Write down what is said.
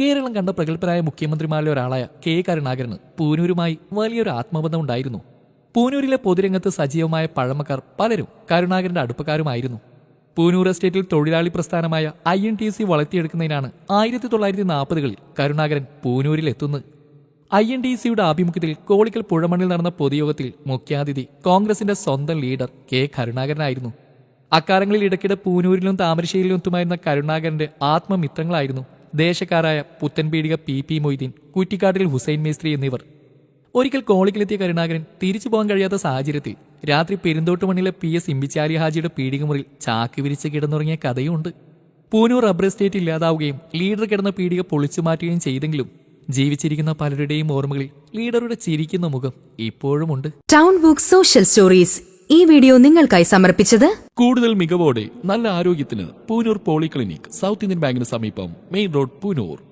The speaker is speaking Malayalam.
കേരളം കണ്ട പ്രഗത്ഭരായ മുഖ്യമന്ത്രിമാരിലെ ഒരാളായ കെ കരുണാകരന് പൂനൂരുമായി വലിയൊരു ആത്മബന്ധം ഉണ്ടായിരുന്നു. പൂനൂരിലെ പൊതുരംഗത്ത് സജീവമായ പഴമക്കാർ പലരും കരുണാകരന്റെ അടുപ്പക്കാരുമായിരുന്നു. പൂനൂർ എസ്റ്റേറ്റിൽ തൊഴിലാളി പ്രസ്ഥാനമായ ഐ എൻ ടി സി വളർത്തിയെടുക്കുന്നതിനാണ് ആയിരത്തി തൊള്ളായിരത്തി നാൽപ്പതുകളിൽ കരുണാകരൻ പൂനൂരിൽ എത്തുന്നത് ഐ എൻ ടി സിയുടെ ആഭിമുഖ്യത്തിൽ കോളിക്കൽ പുഴമണ്ണിൽ നടന്ന പൊതുയോഗത്തിൽ മുഖ്യാതിഥി കോൺഗ്രസിന്റെ സ്വന്തം ലീഡർ കെ കരുണാകരനായിരുന്നു. അക്കാലങ്ങളിൽ ഇടയ്ക്കിടെ പൂനൂരിലും താമരശ്ശേരിയിലും എത്തുമായിരുന്ന കരുണാകരന്റെ ആത്മമിത്രങ്ങളായിരുന്നു ദേശക്കാരായ പുത്തൻപീടിക പി പി മൊയ്തീൻ കുറ്റിക്കാട്ടിൽ ഹുസൈൻ മേസ്ത്രി എന്നിവർ. ഒരിക്കൽ കോളിക്കിലെത്തിയ കരുണാകരൻ തിരിച്ചു പോകാൻ കഴിയാത്ത സാഹചര്യത്തിൽ രാത്രി പെരുന്തോട്ടുമണ്ണിലെ പി എസ് ഇമ്പിച്ചാരി ഹാജിയുടെ പീടിക മുറിയിൽ ചാക്ക് വിരിച്ച് കിടന്നുറങ്ങിയ കഥയുണ്ട് പൂനൂർ റബ്ബർ എസ്റ്റേറ്റ് ഇല്ലാതാവുകയും ലീഡർ കിടന്ന പീടിക പൊളിച്ചു മാറ്റുകയും ചെയ്തെങ്കിലും ജീവിച്ചിരിക്കുന്ന പലരുടെയും ഓർമ്മകളിൽ ലീഡറുടെ ചിരിക്കുന്ന മുഖം ഇപ്പോഴുമുണ്ട്. ടൗൺ ബുക്ക് സോഷ്യൽ സ്റ്റോറീസ് ഈ വീഡിയോ നിങ്ങൾക്കായി സമർപ്പിച്ചത് കൂടുതൽ മികവോടെ നല്ല ആരോഗ്യത്തിന് പൂനൂർ പോളിക്ലിനിക് സൗത്ത് ഇന്ത്യൻ ബാങ്കിന് സമീപം മെയിൻ റോഡ് പൂനൂർ.